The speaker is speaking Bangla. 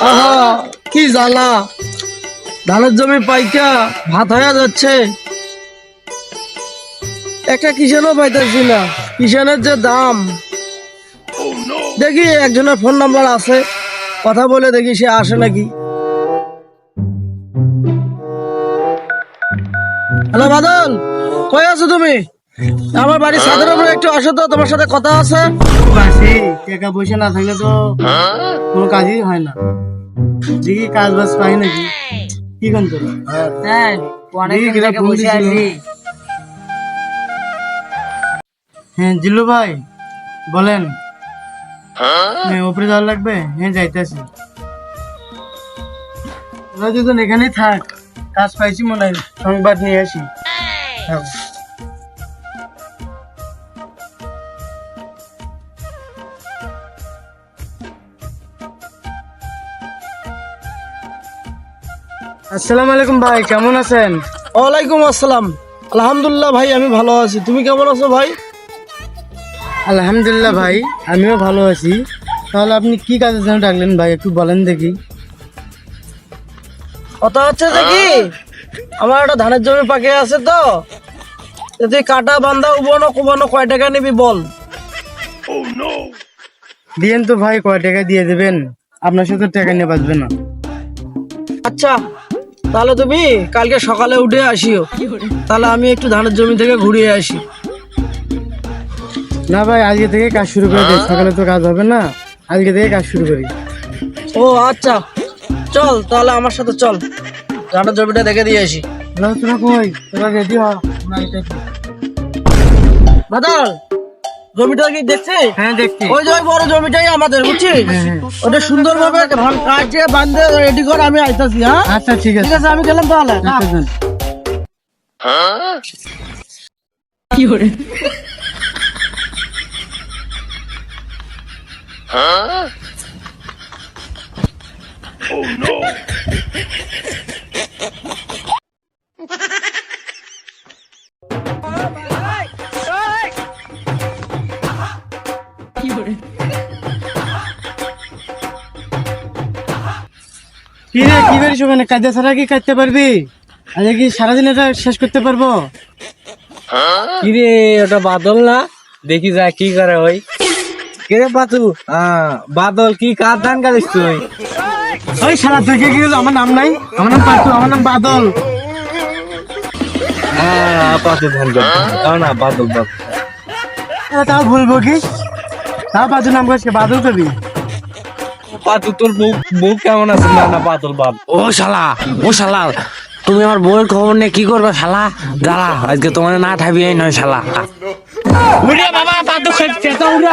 আহা, কি জ্বালা। ধানের জমি পাইকা ভাত হয়ে যাচ্ছে। একটা কিষানও পাইতেছি না। কিষানের যে দাম। দেখি, একজনের ফোন নাম্বার আছে। কথা বলে দেখি সে আসে নাকি। হ্যালো বাদল, কই আছো তুমি? আমার বাড়ির ছাদের উপরে একটু আসো তো তোমার সাথে কথা আছে? বাসি টাকা পয়সা না থাকলে তো কোনো কাজই হয় না। দেখি কাজ বাজ পাই নাকি? কি কোন তোর হ্যাঁ ফোন হ্যাঁ জিল্লু ভাই বলেন। হ্যাঁ? উপরে যাওয়া লাগবে? হ্যাঁ যাইতেছি। দুজন এখানেই থাক। কাজ পাইছি মনে হয় সংবাদ নিয়ে আসি। হ্যাঁ। আসসালামু আলাইকুম ভাই কেমন আছেন? ওয়ালাইকুম আসসালাম। আলহামদুলিল্লাহ ভাই আমি ভালো আছি। তুমি কেমন আছো ভাই? আলহামদুলিল্লাহ ভাই আমিও ভালো আছি। তাহলে আপনি কি কাজের জন্য ডাকলেন ভাই একটু বলেন দেখি। কথা হচ্ছে যে কি? আমার একটা ধানের জমি পাকে আছে তো। তো তুই কাটা বান্ধা উবানো কুবানো কয় টাকা নিবি বল। দিয়েন তো ভাই কয় টাকা দিয়ে দেবেন? আপনার সাথে টাকা নিয়ে বাঁচবে না। আচ্ছা তাহলে তুমি কালকে সকালে উঠে আসিও। তাহলে আমি একটু ধানের জমি থেকে ঘুরিয়ে আসি। না ভাই আজকে থেকে কাজ শুরু করে দিই। সকালে তো কাজ হবে না। আজকে থেকে কাজ শুরু করি। ও আচ্ছা। চল তাহলে আমার সাথে চল। ধানের জমিটা দেখে দিয়ে আসি। হ্যালো তোরা কই? তোরা রেডি হ। বাদল! জমিটা কি দেখছিস হ্যাঁ দেখছি। ওই যে ওই বড় জমিটাই আমাদের বুঝছিস? হ্যাঁ, হ্যাঁ। ওটা সুন্দর ভাবে কাটিয়ে বান্ধে রেডি করে আমি আইতাছি হ্যাঁ? আচ্ছা ঠিক আছে। ঠিক আছে আমি গেলাম তাহলে। আচ্ছা, যান। কি রে কি করিস ওখানে? কাজে ছাড়া কি কাটতে পারবি? আজকে কি সারাদিন এটা শেষ করতে পারব? কিরে ওটা বাদল না? দেখি যা কি করে ওই কিরে পাতু হ্যাঁ বাদল কি কার ধান গাড়িস তুই? ওই সারা থেকে কি আমার নাম নাই। আমার নাম পাতু আমার নাম বাদল। হ্যাঁ পাতু ধান না বাদল বাদল। তাও ভুলবো কি তাও বাদু নাম কবি? পাতু তোর বউ বউ কেমন আছে? না না বাদল বাদ ও শালা ও শালা তুমি আমার বউয়ের খবর নিয়ে কি করবে শালা? দাঁড়া আজকে তোমার না ঠাবি নয় শালা। উড়ে বাবা পাতু খেতে তো উড়ে